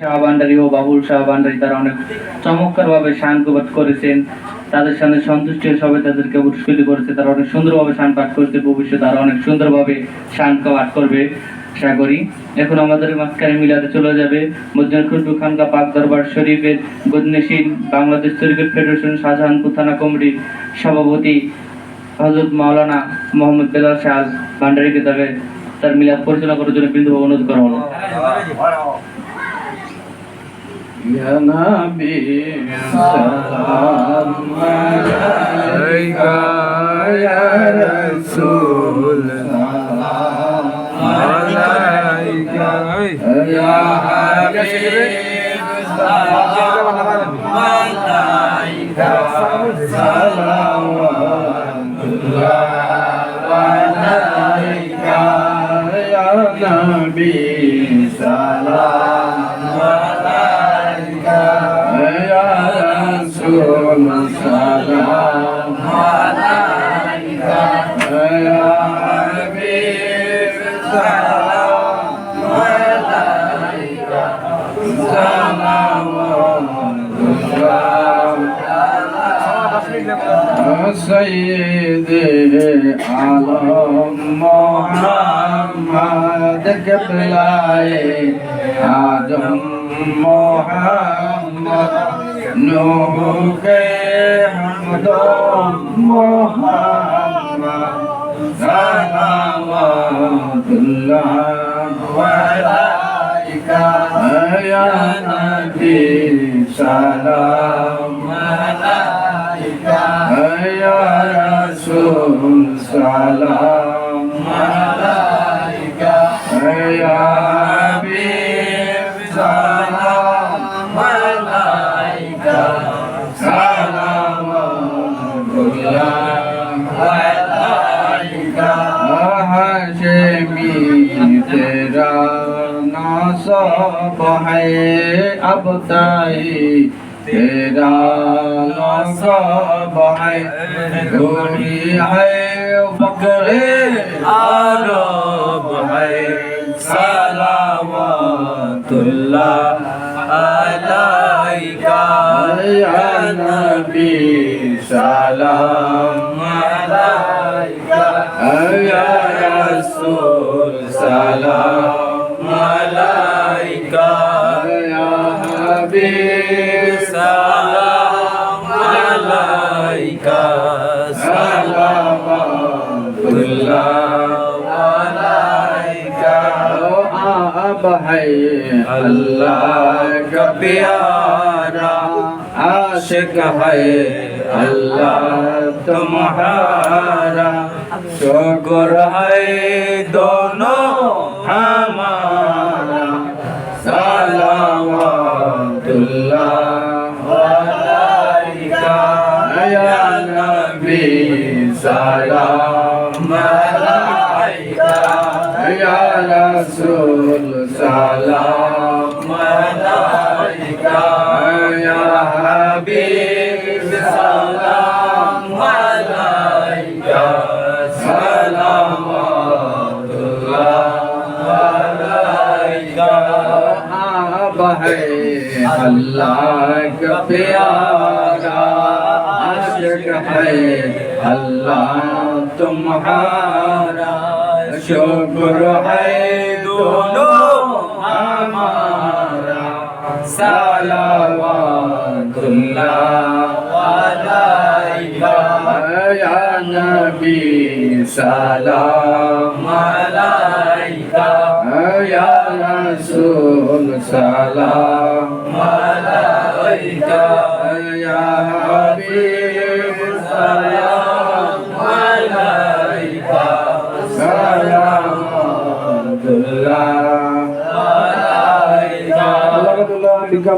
শাহ ভান্ডারী ও বাবুল শাহ ভান্ডারী তারা অনেক চমৎকার ভাবে শান পাঠ করেছেন। তাদের সামনে সন্তুষ্ট সবাই তাদেরকে পুরস্কৃত করেছে। তারা অনেক সুন্দরভাবে শান পাঠ করেছে। ভবিষ্যতে তারা অনেক সুন্দরভাবে শান পাঠ করবে আশা করি। এখন আমাদের মাঝখানে মিলাতে চলে যাবে খুরবু খানকা পাক দরবার শরীফের গদনেশীন বাংলাদেশ তরিকত ফেডারেশন শাহজাহানপুর থানা কমিটির সভাপতি হজরত মাওলানা মোহাম্মদ বেলাল শাহ ভান্ডারীকে তাকে তার মিলাদ পরিচালনা করার জন্য বিন্দু অনুরোধ করা হলো। يا نبي سلام عليك يا رسول سلام عليك يا حبيب سلام আলম মোহাম্মদ কেতলায় আজম মোহাম্মদ নূকে হামদ মোহাম্মদ সালামতুল্লাহ আলাইকা ইয়া নবী সালাম আলাইকা है अब ताई तेरा नौसब है गोरी है बकरे आरब है सलावतुल्लाह अलैका या नबी सलाम अलैका या रसूल सलाम अलैका या ربي سلام عليك سلام الله عليك أبحي الله كبيارا عاشق ہے اللہ تمہارا شکر ہے دونوں तुम्हारा शुक्र है दोनों हमारा सलावतुल्लाह अलैका या नबी सलाम अलैका या रसूल सलाम अलैका या हबीब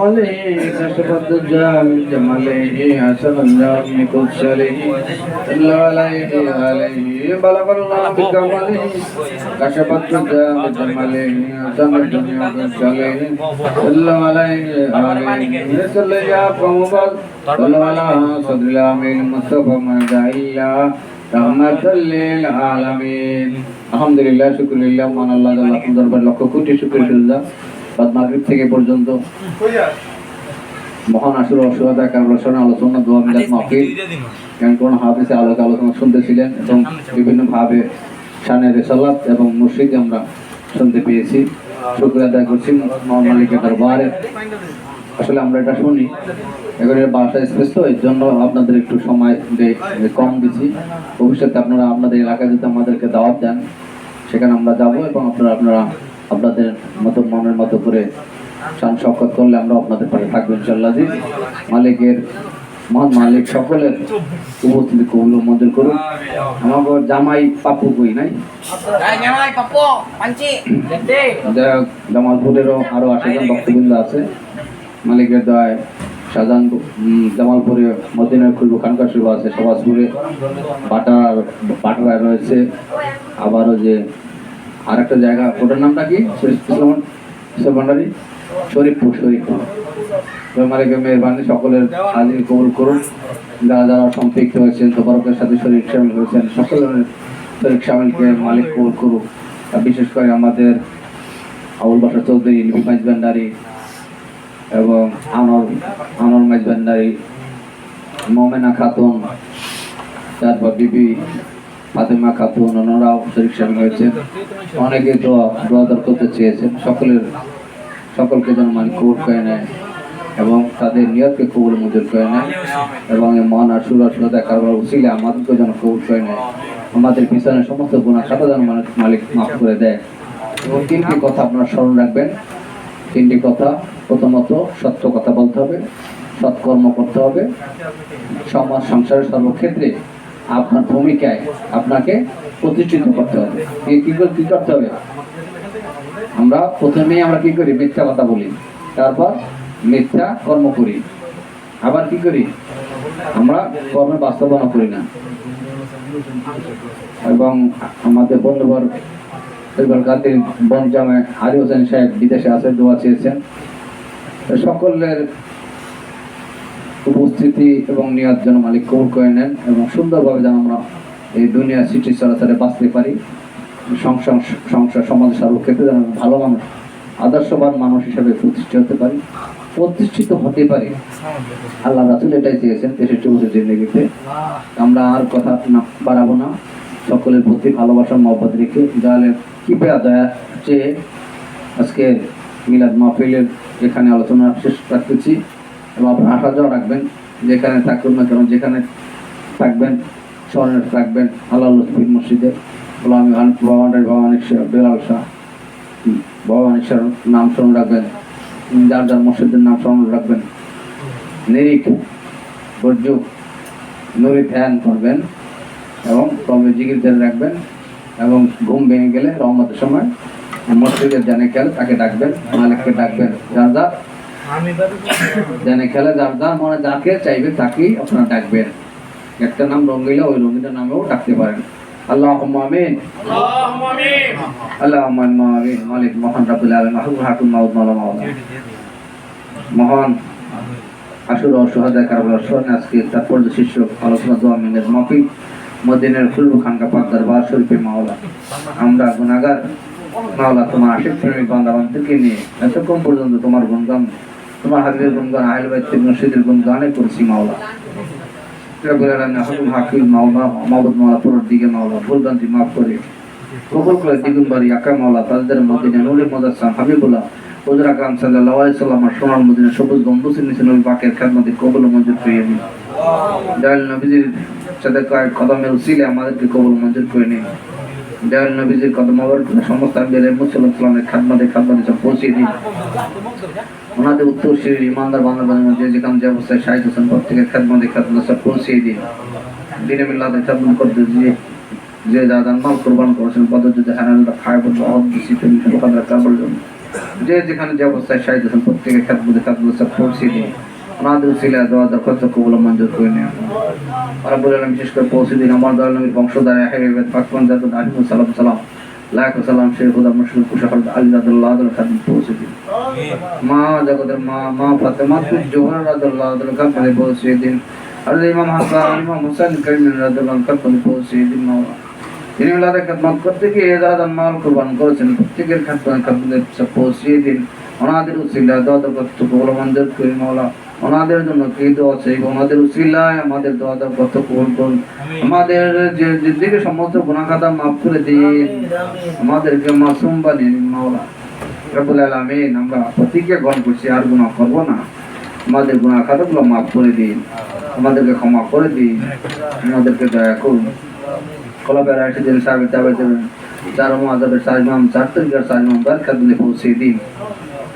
عمله كشفت الدجال جمله حسن النام كسره صلى عليه عليه بلغ الله بكمله كشفت الدجال جمله حسن الدنيا كسره صلى عليه عليه صلى يا قوم صلى على صدر الامين مصطفى مدعي الله رحمة للعالمين الحمد لله شكر لله من الله الحمد لله لك كنت شكر لله বাদ মাগরিব থেকে পর্যন্ত। মহান আসুর অসুবিধা কারণ আলোচনা দোয়া মিলাদ মাহফিল। কোন হাফিজে আলোক আলোচনা শুনতেছিলেন এবং বিভিন্নভাবে শানে রেসালাত এবং মুর্শিদ আমরা শুনতে পেয়েছি। শুক্রিয়া আদায় করছি মোহাম্মদ মালিকের দরবারে। আসলে আমরা এটা শুনি। এখন এর বাসা স্পেস তো এর জন্য আপনাদের একটু সময় কম দিচ্ছি। ভবিষ্যতে আপনারা আপনাদের এলাকায় যদি আমাদেরকে দাওয়াত দেন সেখানে আমরা যাব এবং আপনারা আপনারা আপনাদের মতো মনের মতো করে শান শকত করলে আমরা আপনাদের পাশে থাকব ইনশাল্লাহ মালিকের মহান মালিক সকলের উপস্থিতি কবুল মঞ্জুর করুন। আমাকে জামাই পাপু কই নাই? জামালপুরেরও আরও আশেজন ভক্তবৃন্দ আছে। মালিকের দয় শাহজাহান জামালপুরে মদিনার খুলবু খানকার শিব আছে সবাজপুরে বাটার বাটারায় রয়েছে। আবারও যে আরেকটা জায়গা ওটার নামটা কি? ইসলাম ভান্ডারি? শরীফপুর শরীফপুর। মালিকের মেহরবানি সকলের হাজির কবুল করুন। যারা যারা সম্পৃক্ত হয়েছেন তোবরকের সাথে শরীর সামিল হয়েছেন, সকলের শরীর সামিলকে মালিক কবুল করুক আর বিশেষ করে আমাদের আবুল বাসার চৌধুরী মাইজ ভান্ডারি এবং আনর আনর মাইজ ভান্ডারি, মোমেনা খাতুন, তারপর বিবি ফাতেমা খাতুন ওনারাও শরীর সামিল হয়েছেন অনেকে দোয়া দোয়া দর করতে চেয়েছেন। সকলের, সকলকে যেন মালিক কবুল করে নেয় এবং তাদের নিয়তকে কবুল মঞ্জুর করে নেয় এবং এই মন আর সুর দেখার উচিলে আমাদেরকে যেন কবুল করে নেয়। আমাদের পিছনে সমস্ত গুণা সাথে যেন মালিক মাফ করে দেয়। এবং তিনটি কথা আপনারা স্মরণ রাখবেন। তিনটি কথা, প্রথমত সত্য কথা বলতে হবে, সৎকর্ম করতে হবে। সমাজ, সংসারের সর্বক্ষেত্রে আপনার ভূমিকায় আপনাকে প্রতিষ্ঠিত করতে হবে। কি কি করে- কি করতে হবে? আমরা প্রথমেই আমরা কি করি? মিথ্যা কথা বলি। তারপর মিথ্যা কর্ম করি। আবার কি করি? আমরা কর্মের বাস্তবায়ন করি না। এবং আমাদের বন্ধুবর এবার কাদের বন জামে আলী হোসেন সাহেব বিদেশে আছে, দোয়া চেয়েছেন। সকলের উপস্থিতি এবং নিয়াত যেন মালিক কবুল করে নেন এবং সুন্দরভাবে যেন আমরা এই দুনিয়া সিটি চলাচলে বাঁচতে পারি। সংসার সংসার সমাজ সর্বক্ষেত্রে যেন ভালো মানুষ, আদর্শবান মানুষ হিসেবে প্রতিষ্ঠিত হতে পারি। প্রতিষ্ঠিত হতে পারি। আল্লাহ রাসুল এটাই চেয়েছেন তেষট্টি বছর জিন্দগিতে। আমরা আর কথা না বাড়াবো না। সকলের প্রতি ভালোবাসা, মহব্বত রেখে যাহলে কি পেয়া দয়া চেয়ে আজকে মিলাদ মাহফিলের এখানে আলোচনা শেষ রাখতেছি। এবং আসা যাওয়া রাখবেন, যেখানে থাকুন না কেন, যেখানে থাকবেন, স্মরণে রাখবেন আল্লাহ লুৎফির মসজিদে। গোলামি ভবানের ভবানেশ্বর বেলাল শাহ। ভবানেশ্বর নাম স্মরণ রাখবেন। যার যার মসজিদের নাম স্মরণ রাখবেন। নিরিখ, বর্জ্য নুরি ধ্যান করবেন এবং কমে জিগির ধ্যান রাখবেন এবং ঘুম ভেঙে গেলে রহমতের সময় মসজিদের জানে খেয়াল তাকে ডাকবেন, মালিককে ডাকবেন, যার যার জানে খেলে যার যার মনে যাকে চাইবে তাকেই আপনারা ডাকবেন। একটা নাম রঙ্গিলে ওই রঙ্গিটার নামেও ডাকতে পারেন। আল্লাহ আমিন। আল্লাহ আমিন। মালিক মহান রাবুল আলম আহুল হাকুম মাউদ মাওলা মাওলা। মহান আসুর অসহায় কারবার স্মরণে আজকে তাৎপর্য শীর্ষ আলোচনা দোয়া মিনের মাফিক মদিনের ফুলবু খানকা পাদ্দার বার শরীফে মাওলা। আমরা গুনাগার মাওলা তোমার আশিক প্রেমিক বান্দাবানদেরকে নিয়ে এতক্ষণ পর্যন্ত তোমার গুণগান তোমার হাবিবের গুণগান আহল বাইতের মসজিদের গুণগানে করছি মাওলা। রব্বুল আলামিন হুকুম হাকিম মাওলা মাবুদ মাওলা পুরোর দিকে মাওলা ভুলভ্রান্তি মাফ করে। কবুল করে দ্বিগুণ বাড়ি মাওলা তাদের মদিনা নুরে মুদাসসাম হাবিবুল্লাহ হুজুর আকরাম সাল্লাল্লাহু আলাইহি সাল্লাম সোনার মদিনা সবুজ গম্বুজের নিচে নবী পাকের খেদমতে কবুল মঞ্জুর করে নিন। দয়াল নবীজির সাথে কদমের উসিলে আমাদেরকে কবুল মঞ্জুর করে নিন। যেখানে যে অবস্থায় শাহিদ হোসেন প্রত্যেকের খেদমত সব পৌঁছে দিন করতে যে যে মাল করেছেন খায় যে যেখানে যে অবস্থায় শাহিদ হোসেন প্রত্যেকের খেদমতে খেদমত সব পৌঁছে দিন ওনাদের উসিলা দোয়া দরখাস্ত কবুল মঞ্জুর করে নিন ওরা বলে বিশেষ করে পৌঁছে দিন আমার দয়াল নবীর বংশধার হেবেদ পাকমান জাত আহিম সালাম সালাম লাখ সালাম শেখ হুদা মুশরিক কুশাল আলী রাদুল্লাহ আদুল খাদিম পৌঁছে দিন মা জগতের মা মা ফাতেমা তুই জোহর রাদুল্লাহ আদুল খাদিম পৌঁছে দিন আর ইমাম হাসান ইমাম হোসেন করিম রাদুল্লাহ খাদিম পৌঁছে দিন মাওলা। তিনি ওনাদের খেদমত করতে গিয়ে যারা মাল কোরবান করেছেন। প্রত্যেকের খেদমত সব পৌঁছিয়ে দিন ওনাদের উসিলা দোয়া দরখাস্ত কবুল মঞ্জুর করে মাওলা ওনাদের জন্য কি দোয়া চাই ওনাদের উসিলায় আমাদের দোয়া দরখাস্ত কবুল করুন। আমাদের যে দিকে সমস্ত গুণাখাতা মাফ করে দিন আমাদেরকে মাসুম বানিয়ে নিন মাওলা। রব্বুল আলামিন আমরা প্রতিজ্ঞা গ্রহণ করছি আর গুনাহ করব না। আমাদের গুনাহ খাতাগুলো মাফ করে দিন আমাদেরকে ক্ষমা করে দিন আমাদেরকে দয়া করুন। কলাপের আইসে দিন সাহেব তাবে দেবেন চার মহাজাবের সাজমাম চার তরিকার সাজমাম বারকাত দিনে পৌঁছে দিন।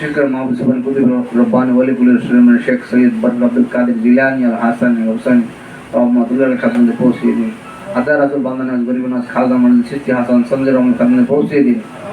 বিশেষ করে মাহবুব সুবান কুতুব রব্বানি ওয়ালিকুলের সুলেমান শেখ সৈয়দ বদর আব্দুল কাদের জিলানি আল হাসান হোসেন রহমতুল্লাহ খাতুনে পৌঁছে দিন আতা রাজুল বান্দানাজ গরিব নাজ খালদা মন্দির সিস্তি হাসান সঞ্জয় রহমান খাতুনে পৌঁছে দিন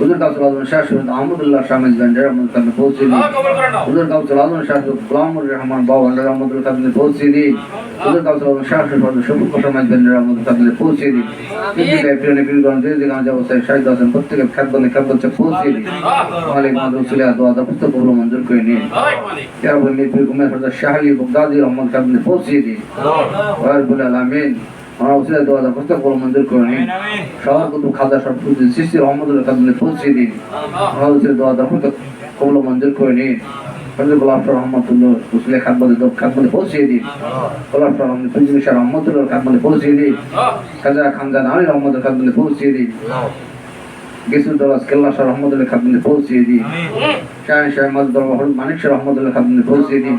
হুজুর কাউসুল আজম শাহ সৈয়দ আহমদুল্লাহ শাহ মেজবান্ডার রহমতুল কাদের পৌঁছিলি হুজুর কাউসুল আজম শাহ সৈয়দ গোলামুর রহমান বাবা ভান্ডার রহমতুল আমরা ওসিলা দোয়া দা মঞ্জুর করে নিন। সবার কুতু খাদা সব কুতু সৃষ্টি রহমতুল্লাহ কাদমে পৌঁছে দিন। আমরা ওসিলা দোয়া দা কবুল মঞ্জুর করে নিন। রহমতুল্লাহ উসলে খাদমে দো খাদমে পৌঁছে দিন। গোলাপ রহমত পৃথিবী শাহ রহমতুল্লাহ খাদমে পৌঁছে দিন। কাজা খানজান আলী রহমতুল্লাহ খাদমে পৌঁছে দিন। গেসুল দলাস কেল্লা শাহ রহমতুল্লাহ খাদমে পৌঁছে দিন। শাহ শাহ মজদুর মানিক শাহ রহমতুল্লাহ খাদমে পৌঁছে দিন।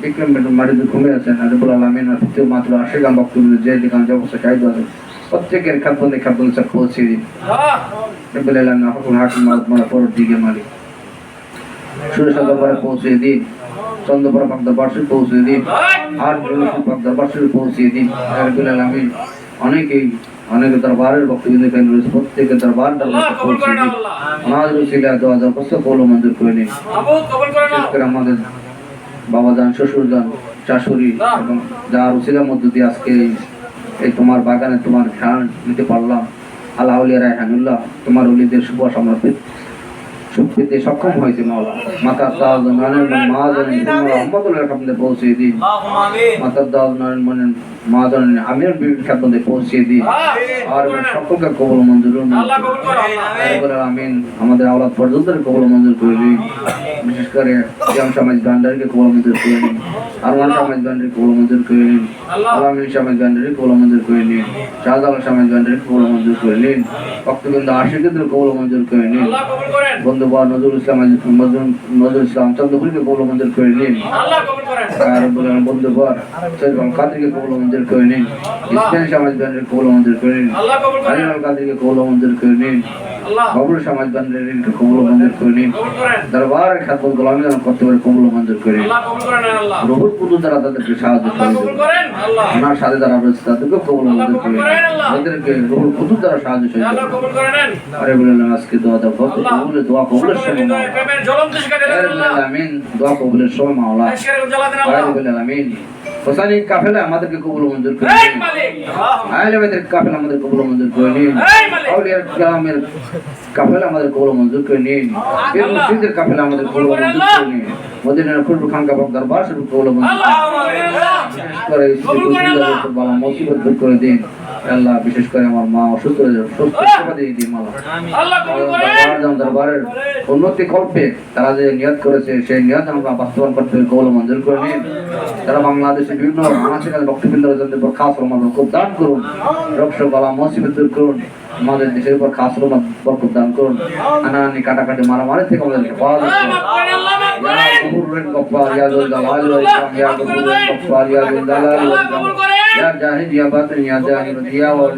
বিক্রম বেটু মাটিতে ঘুমিয়ে আছেন আলিবুল আলমিন আর ফিতেও মাত্র আশেগাম বক্তব্য যে যেখানে যে অবস্থা চাহিদা আছে প্রত্যেকের খাদ্যে খাদ্য সব পৌঁছে দিন রব্বুল আলমিন হকুল হাকিম মালিক মারা পর দিকে মালিক সুরেশা দরবারে পৌঁছে দিন চন্দ্রপুরা পাক দরবার পৌঁছে দিন আর জলসুর পাক দরবার পৌঁছে দিন রব্বুল আলমিন অনেকেই অনেক দরবারের বক্তব্য দেখেন রয়েছে প্রত্যেকের দরবার দরবার পৌঁছে দিন আমাদের উসিলা দোয়া দোয়া কষ্ট কৌল মঞ্জুর করে নিন বিশেষ করে আমাদের বাবা যান শ্বশুর যান শাশুড়ি এবং যার উচিলার মধ্য দিয়ে আজকে এই- তোমার বাগানে তোমার ঘ্রাণ নিতে পারলাম আল্লাহ উলিয়া রায়হানুল্লাহ তোমার উলিদের শুভ সমর্পিত সক্ষম হয়েছে মাওলা। মাতা তাজ নারায়ণ মা জানেন তোমার পৌঁছে দিন। মাতা দাজ নারায়ণ মনেন মা জানেন আমির বিবির খাদ্যে পৌঁছে দিন আর সকলকে কবল মঞ্জুর আমিন। আমাদের আওলাদ পর্যন্ত কবল মঞ্জুর করে দিন বিশেষ করে ইসলাম সমাজ গান্ডারকে কবল মঞ্জুর করে নিন আরমান সমাজ গান্ডারকে কবল মঞ্জুর করে নিন আলামিন সমাজ গান্ডারকে কবল মঞ্জুর করে নিন শাহজালাল সমাজ গান্ডারকে কবল মঞ্জুর করে নিন ভক্তবৃন্দ আশিকদের কবল মঞ্জুর করে নিন বন্ধু বা নজরুল ইসলাম নজরুল ইসলাম চন্দ্রপুরীকে কবল মঞ্জুর করে নিন কবল মঞ্জুর করে নিন। কবল মঞ্জুর করে নিন। বাবুল সমাজ গান্ডারকে কবল মঞ্জুর করে নিন। দরবার খাতম গোলামি যেন করতে পারে কবল মঞ্জুর করে রহুল কুতু দ্বারা তাদেরকে সাহায্য করেন। ওনার সাথে যারা রয়েছে তাদেরকে কবল মঞ্জুর করে তাদেরকে রহুল কুতু দ্বারা সাহায্য করেন। আরে বললেন আজকে দোয়া দাও কত কবুলের দোয়া কবুলের সময় মাওলা। আমিন দোয়া কবুলের সময় মাওলা। আরে আমিন। হোসানি কাফেলা আমাদেরকে কবুল মঞ্জুর করে আহলে বাইতের কাফেলা আমাদের কবুল মঞ্জুর করে নিন আউলিয়ার গ্রামের কাফেলা আমাদের কবুল মঞ্জুর করে নিন এর মুসলিমদের কাফেলা আমাদের কবুল মঞ্জুর করে নিন মদিনার খুশবু খান কাবাব দরবার শুরু কবুল মঞ্জুর করে দিন আল্লাহ বিশেষ করে আমার মা অসুস্থ দরবারের উন্নতি করবে তারা যে করেছে সেই আমরা বাস্তবায়ন করতে মঞ্জুর করে নিন। তারা বাংলাদেশে বিভিন্ন খাস খুব দান করুন। রক্ত গলা মসজিদ দূর করুন। আমাদের দেশের উপর খাস রমান বরকত দান করুন। আনানি কাটাকাটি মারামারি থেকে Ya jahil ya batin ya jahil ya wali